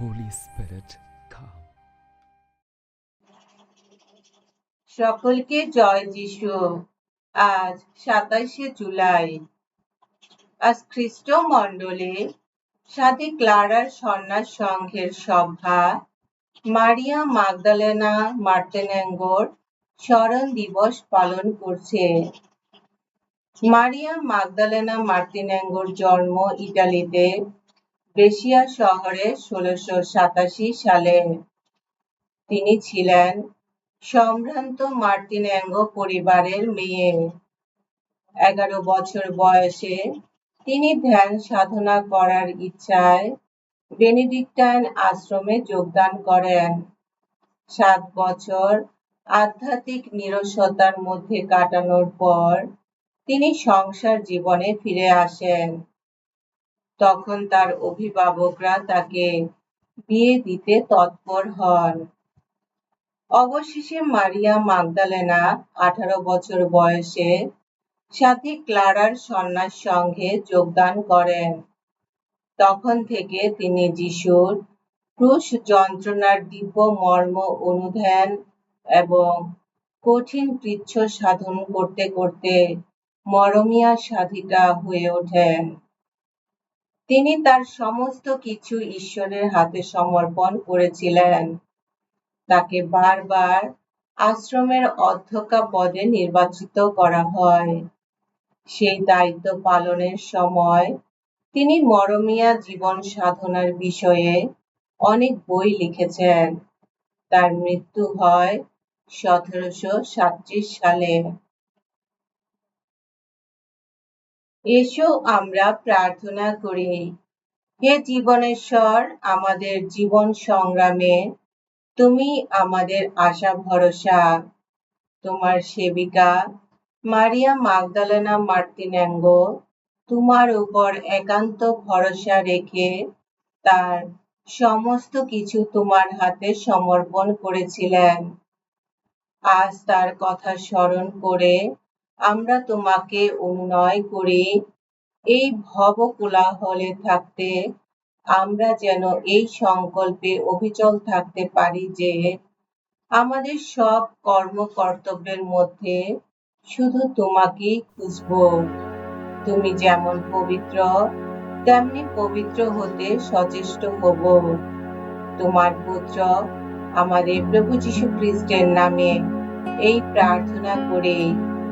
Holy Spirit, come. সকলকে জয় যিশু। আজ সাতাইশে জুলাই। আজ খ্রিস্ট মণ্ডলে সাথে ক্লারার সন্ন্যাস সংঘের সভা মারিয়া মাগদালেনা মার্তেনেঙ্গোর স্মরণ দিবস পালন করছে। মারিয়া মাগদালেনা মার্তিনেঙ্গোর জন্ম ইটালিতে ব্রেসিয়া শহরে ষোলোশো সাতাশি সালে তিনি ছিলেন সম্ভ্রান্ত মার্তিনেঙ্গ পরিবারের মেয়ে। এগারো বছর বয়সে তিনি ধ্যান সাধনা করার ইচ্ছায় বেনেডিক্টাইন আশ্রমে যোগদান করেন। সাত বছর আধ্যাত্মিক নিরসতার মধ্যে কাটানোর পর তিনি সংসার জীবনে ফিরে আসেন। তখন তার অভিভাবকরা তাকে বিয়ে দিতে তৎপর হন। অবশেষে মারিয়া মাগদালেনা আঠারো বছর বয়সে সাথী ক্লারার সন্ন্যাস সংঘে যোগদান করেন। তখন থেকে তিনি যিশুর ক্রুশ যন্ত্রণার দিব্য মর্ম অনুধ্যান এবং কঠিন কৃচ্ছ সাধন করতে করতে মরমিয়া সাধিকা হয়ে ওঠেন। তিনি তার সমস্ত কিছু ঈশ্বরের হাতে সমর্পণ করেছিলেন। তাকে বারবার আশ্রমের অধ্যক্ষা পদে নির্বাচিত করা হয়। সেই দায়িত্ব পালনের সময় তিনি মরমিয়া জীবন সাধনার বিষয়ে অনেক বই লিখেছেন। তার মৃত্যু হয় সতেরোশো সালে। এসো আমরা প্রার্থনা করি। হে জীবনেশ্বর, আমাদের জীবন সংগ্রামে তুমি আমাদের আশা ভরসা। তোমার সেবিকা মারিয়া মাগদালেনা মার্তিনেঙ্গ, তোমার উপর একান্ত ভরসা রেখে তার সমস্ত কিছু তোমার হাতে সমর্পণ করেছিলেন। আজ তার কথা স্মরণ করে আমরা তোমাকে অনুনয় করি। এই ভব কোলাহলে থাকতে আমরা যেন এই সংকল্পে অবিচল থাকতে পারি যে আমাদের সব কর্ম কর্তব্যের মধ্যে শুধু তোমাকেই খুঁজব। তুমি যেমন পবিত্র, তেমনি পবিত্র হতে সচেষ্ট হব। তোমার পুত্র আমাদের প্রভু যীশু খ্রিস্টের নামে এই প্রার্থনা করে